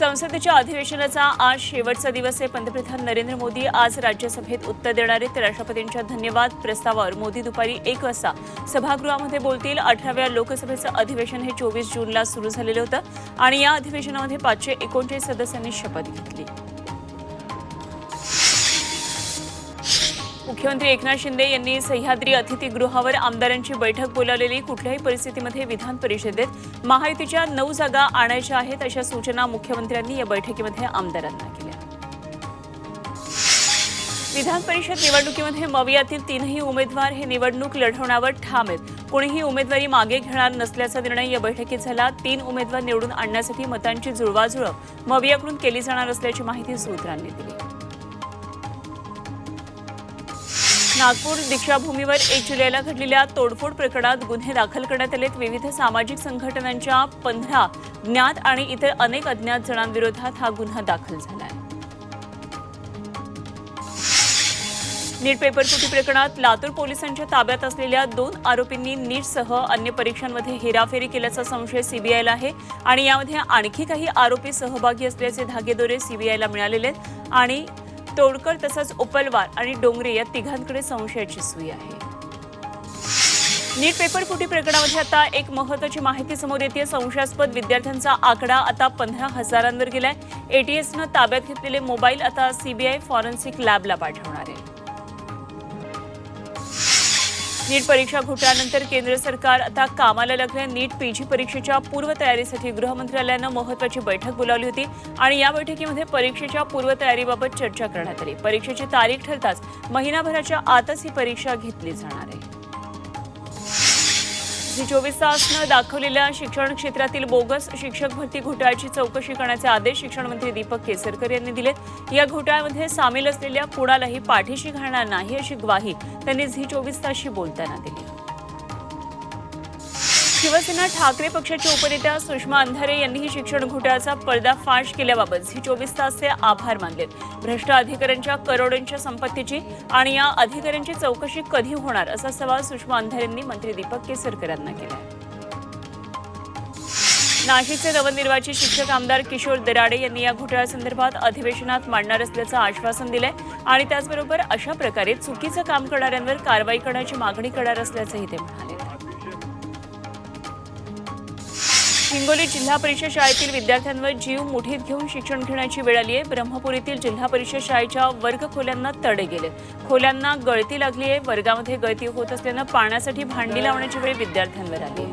संसदेच्या अधिवेशनाचा आज शेवटचा दिवस आहे. पंतप्रधान नरेंद्र मोदी आज राज्यसभेत उत्तर देणार आहेत. राष्ट्रपतींच्या धन्यवाद प्रस्तावावर मोदी दुपारी एक वाजता सभागृहामध्ये बोलतील. अठराव्या लोकसभेचं अधिवेशन हे चोवीस जूनला सुरू झालेलं होतं आणि या अधिवेशनामध्ये पाचशे एकोणचाळीस सदस्यांनी शपथ घेतली. मुख्यमंत्री एकनाथ शिंदे यांनी सह्याद्री अतिथीगृहावर आमदारांची बैठक बोलावलेली. कुठल्याही परिस्थितीमध्ये विधान परिषदेत महायुतीच्या नऊ जागा आणायच्या आहेत अशा सूचना मुख्यमंत्र्यांनी या बैठकीमध्ये आमदारांना केल्या. विधान परिषद निवडणुकीमध्ये मवियातील तीनही उमेदवार हे निवडणूक लढवण्यावर ठाम आहेत. कोणीही उमेदवारी मागे घेणार नसल्याचा निर्णय या बैठकीत झाला. तीन उमेदवार निवडून आणण्यासाठी मतांची जुळवाजुळव मवियाकडून केली जाणार असल्याची माहिती सूत्रांनी दिली. नागपूर दीक्षाभूमीवर एक जुलैला घडलेल्या तोडफोड प्रकरणात गुन्हे दाखल करण्यात आलेत. विविध सामाजिक संघटनांच्या पंधरा ज्ञात आणि इतर अनेक अज्ञात जणांविरोधात हा गुन्हा दाखल झाला आहे नीट पेपरफुटी प्रकरणात लातूर पोलिसांच्या ताब्यात असलेल्या दोन आरोपींनी नीटसह अन्य परीक्षांमध्ये हेराफेरी केल्याचा संशय सीबीआयला आहे आणि यामध्ये आणखी काही आरोपी सहभागी असल्याचे धागेदोरे सीबीआयला मिळालेले आहेत. आणि तोडकर तसंच उपलवार आणि डोंगरे या तिघांकडे संशयाची सुई आहे. नीट पेपर फुटी प्रकरणामध्ये आता एक महत्वाची माहिती समोर येते संशयास्पद विद्यार्थ्यांचा आकडा आता पंधरा हजारांवर गेलाय. एटीएसनं ताब्यात घेतलेले मोबाईल आता सीबीआय फॉरेन्सिक लॅबला पाठवणार आहे. नीट परीक्षा घोटाळ्यानंतर केंद्र सरकार आता कामाला लागल्या. नीट पीजी परीक्षेच्या पूर्वतयारीसाठी गृहमंत्रालयानं महत्वाची बैठक बोलावली होती आणि या बैठकीमध्ये परीक्षेच्या पूर्वतयारीबाबत चर्चा करण्यात आली. परीक्षेची तारीख ठरताच महिनाभराच्या आतच ही परीक्षा घेतली जाणार आहे. झी चोवीस तासनं दाखवलेल्या शिक्षण क्षेत्रातील बोगस शिक्षक भरती घोटाळ्याची चौकशी करण्याचे आदेश शिक्षण मंत्री दीपक केसरकर यांनी दिले या घोटाळ्यामध्ये सामील असलेल्या कुणालाही पाठीशी घालणार नाही अशी ग्वाही त्यांनी झी चोवीस तासशी बोलताना दिली. शिवसेना ठाकरे पक्षाच्या उपनेत्या सुषमा अंधारे यांनीही शिक्षण घोटाळ्याचा पर्दाफाश केल्याबाबत ही चोवीस तासचे आभार मानलेत. भ्रष्ट अधिकाऱ्यांच्या करोडोंच्या संपत्तीची आणि या अधिकाऱ्यांची चौकशी कधी होणार असा सवाल सुषमा अंधारेंनी मंत्री दीपक केसरकर यांना केला. नाशिकचे नवनिर्वाचित शिक्षक आमदार किशोर दराडे यांनी या घोटाळ्यासंदर्भात अधिवेशनात मांडणार असल्याचं आश्वासन दिलंय आणि त्याचबरोबर अशा प्रकारे चुकीचं काम करणाऱ्यांवर कारवाई करण्याची मागणी करणार असल्याचंही ते म्हणाले. हिंगोली जिल्हा परिषद शाळेतील विद्यार्थ्यांवर जीव मुठीत घेऊन शिक्षण घेण्याची वेळ आली आहे ब्रह्मपुरीतील जिल्हा परिषद शाळेच्या वर्ग खोल्यांना तडे गेले. खोल्यांना गळती लागली आहे वर्गामध्ये गळती होत असल्यानं पाण्यासाठी भांडी लावण्याची वेळ विद्यार्थ्यांवर आली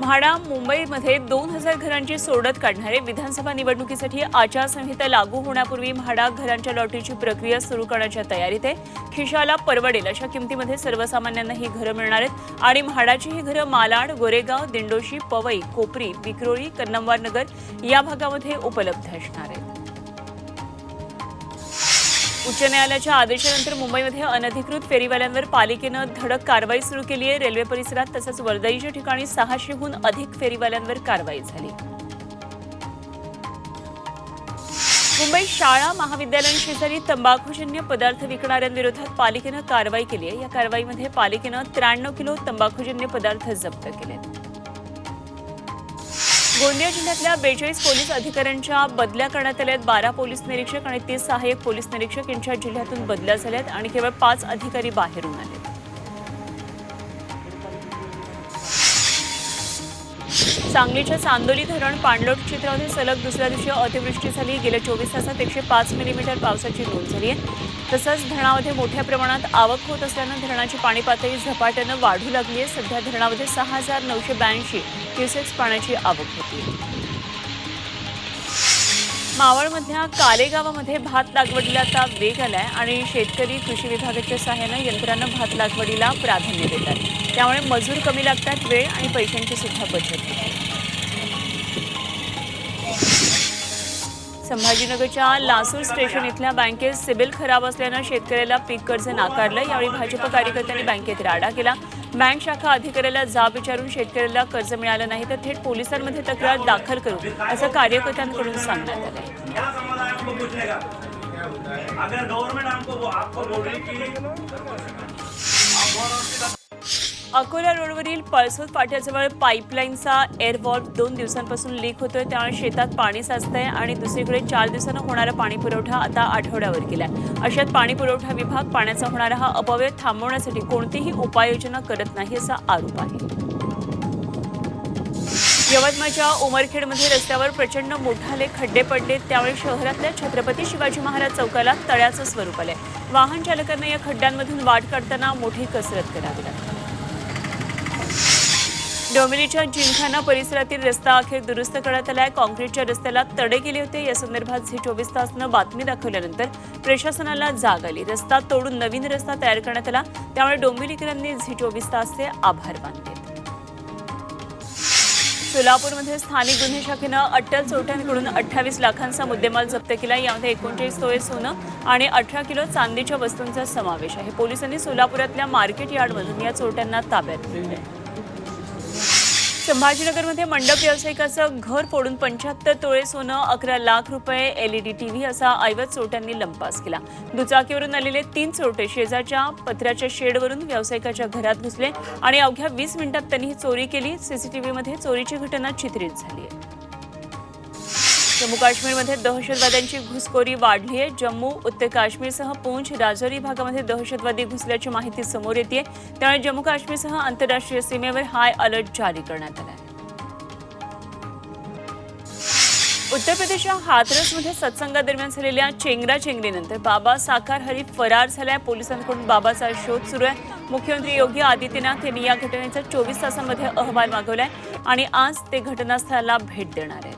म्हाडा मुंबईमध्ये दोन हजार घरांची सोडत काढणारे विधानसभा निवडणुकीसाठी आचारसंहिता लागू होण्यापूर्वी म्हाडा घरांच्या लॉटरीची प्रक्रिया सुरू करण्याच्या तयारीत आहे. खिशाला परवडेल अशा किमतीमध्ये सर्वसामान्यांना ही घरं मिळणार आहेत. आणि म्हाडाची ही घरं मालाड गोरेगाव दिंडोशी पवई कोपरी विक्रोळी कन्नमवार नगर या भागामध्ये उपलब्ध असणार आहेत. उच्च न्यायालयाच्या आदेशानंतर मुंबईमध्ये अनधिकृत फेरीवाल्यांवर पालिकेनं धडक कारवाई सुरू केली आहे. रेल्वे परिसरात तसंच वर्दईच्या ठिकाणी सहाशेहून अधिक फेरीवाल्यांवर कारवाई झाली. मुंबई शाळा महाविद्यालयांशेजारी तंबाखूजन्य पदार्थ विकणाऱ्यांविरोधात पालिकेनं कारवाई केली आहे. या कारवाईमध्ये पालिकेनं त्र्याण्णव किलो तंबाखूजन्य पदार्थ जप्त केले गोंदिया जिल्ह्यातल्या बेचाळीस पोलीस अधिकाऱ्यांच्या बदल्या करण्यात आल्या आहेत. बारा पोलीस निरीक्षक आणि तीस सहाय्यक पोलीस निरीक्षक यांच्या जिल्ह्यातून बदल्या झाल्यात आणि केवळ पाच अधिकारी बाहेरून आले सांगलीच्या चांदोली धरण पाणलोट क्षेत्रामध्ये सलग दुसऱ्या दिवशी अतिवृष्टी झाली. गेल्या चोवीस तासात एकशे पाच मिलीमीटर पावसाची नोंद झाली आहे. तसंच धरणामध्ये मोठ्या प्रमाणात आवक होत असल्यानं धरणाची पाणी पातळी झपाट्यानं वाढू लागली आहे सध्या धरणामध्ये सहा हजार नऊशे ब्याऐंशी क्युसेक्स पाण्याची आवक होती. मावळमधल्या कालेगावामध्ये भात लागवडीला आता वेग आलाय आणि शेतकरी कृषी विभागाच्या सहाय्यानं यंत्रानं भात लागवडीला प्राधान्य देतात. त्यामुळे मजूर कमी लागतात वेळ आणि पैशांची सुद्धा बचत होते. संभाजीनगरच्या लासूर स्टेशन इथल्या बँकेत सिबिल खराब असल्यानं शेतकऱ्याला पीक कर्ज नाकारलं. यावेळी भाजप कार्यकर्त्यांनी बँकेत राडा केला. बँक शाखा अधिकाऱ्याला जाब विचारून शेतकऱ्याला कर्ज मिळालं नाही तर थेट पोलिसांमध्ये तक्रार दाखल करू असं कार्यकर्त्यांकडून सांगण्यात आलं. अकोला रोडवरील पळसोद फाट्याजवळ पाईपलाईनचा एअरवॉल्व दोन दिवसांपासून लीक होतोय. त्यामुळे शेतात पाणी साचतंय आणि दुसरीकडे चार दिवसानं होणारा पाणी पुरवठा आता आठवड्यावर गेलाय. अशात पाणी पुरवठा विभाग पाण्याचा होणारा हा अपव्यय थांबवण्यासाठी कोणतीही उपाययोजना करत नाही असा आरोप आहे. यवतमाळच्या उमरखेडमध्ये रस्त्यावर प्रचंड मोठाले खड्डे पडले. त्यामुळे शहरातल्या छत्रपती शिवाजी महाराज चौकाला तळ्याचं स्वरूप आलंय. वाहन चालकांना या खड्ड्यांमधून वाट काढताना मोठी कसरत करावी लागते. डोंबिवलीच्या जिमखाना परिसरातील रस्ता अखेर दुरुस्त करण्यात आलाय. काँक्रीटच्या रस्त्याला तडे गेले होते. या संदर्भात झी चोवीस तासनं बातमी दाखवल्यानंतर प्रशासनाला जाग आली. रस्ता तोडून नवीन रस्ता तयार करण्यात आला. त्यामुळे डोंबिवलीकरांनी झी चोवीस तासचे आभार मानले. सोलापूरमध्ये स्थानिक गुन्हे शाखेनं अट्टल चोरट्यांकडून अठ्ठावीस लाखांचा मुद्देमाल जप्त केला. यामध्ये एकोणचाळीस तोळे सोनं आणि अठरा किलो चांदीच्या वस्तूंचा समावेश आहे. पोलिसांनी सोलापुरातल्या मार्केट यार्डमधून या चोरट्यांना ताब्यात घेतलंय. संभाजीनगरमध्ये मंडप व्यावसायिकाचं घर फोडून पंच्याहत्तर तोळे सोनं अकरा लाख रुपये एलईडी टीव्ही असा ऐवज चोरट्यांनी लंपास केला. दुचाकीवरून आलेले तीन चोरटे शेजारच्या पत्र्याच्या शेडवरून व्यावसायिकाच्या घरात घुसले आणि अवघ्या वीस मिनिटात त्यांनी ही चोरी केली. सीसीटीव्हीमध्ये चोरीची घटना चित्रित झाली आहे. जम्मू काश्मीरमध्ये दहशतवाद्यांची घुसखोरी वाढली आहे. जम्मू उत्तर काश्मीरसह पूंछ राजौरी भागामध्ये दहशतवादी घुसल्याची माहिती समोर येते त्यामुळे जम्मू काश्मीरसह आंतरराष्ट्रीय सीमेवर हाय अलर्ट जारी करण्यात आला आहे उत्तर प्रदेशच्या हाथरसमध्ये सत्संगादरम्यान झालेल्या चेंगराचेंगरीनंतर बाबा साकार हरी फरार झालाय. पोलिसांकडून बाबाचा शोध सुरू आहे. मुख्यमंत्री योगी आदित्यनाथ यांनी या घटनेचा चोवीस तासांमध्ये अहवाल मागवलाय आणि आज ते घटनास्थळाला भेट देणार आहे